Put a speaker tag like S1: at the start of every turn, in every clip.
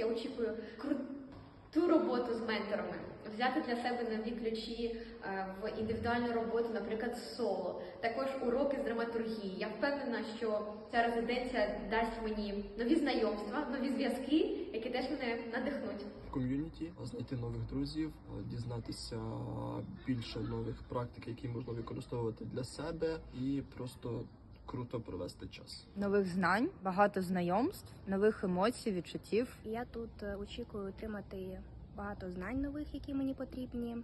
S1: я очікую круту роботу з менторами, взяти для себе нові ключі е, в індивідуальну роботу, наприклад, соло, також уроки з драматургії. Я впевнена, що ця резиденція дасть мені нові знайомства, нові зв'язки, які теж мене надихнуть.
S2: ком'юніті, знайти нових друзів, дізнатися більше нових практик, які можна використовувати для себе, і просто круто провести час.
S3: нових знань, багато знайомств, нових емоцій, відчуттів.
S4: Я тут е, очікую отримати багато знань нових, які мені потрібні,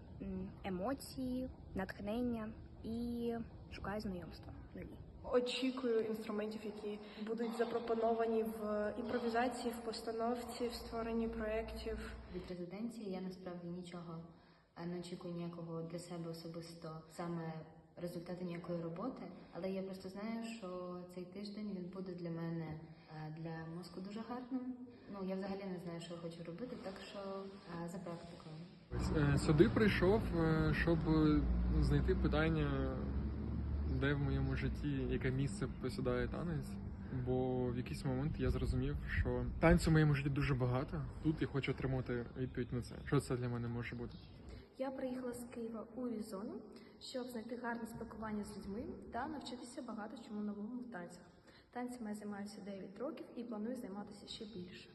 S4: емоції, натхнення і шукаю знайомства нові.
S5: Очікую інструментів, які будуть запропоновані в імпровізації, в постановці, в створенні проєктів.
S6: Від резиденції я насправді нічого е, не очікую ніякого для себе особисто, саме результати ніякої роботи. Але я просто знаю, що цей тиждень він буде для мене е, для мозку дуже гарним. Ну я взагалі не знаю, що я хочу робити, так що е, за практикою.
S7: Е, Сюди прийшов, щоб е, знайти питання, де в моєму житті яке місце посідає танець. Бо в якийсь момент я зрозумів, що танцю в моєму житті дуже багато. Тут я хочу отримати відповідь на це. Що це для мене може бути?
S8: Я приїхала з Києва у Різону, щоб знайти гарне спілкування з людьми та навчитися багато чому новому в танцях. Танцями я займаюся 9 років і планую займатися ще більше.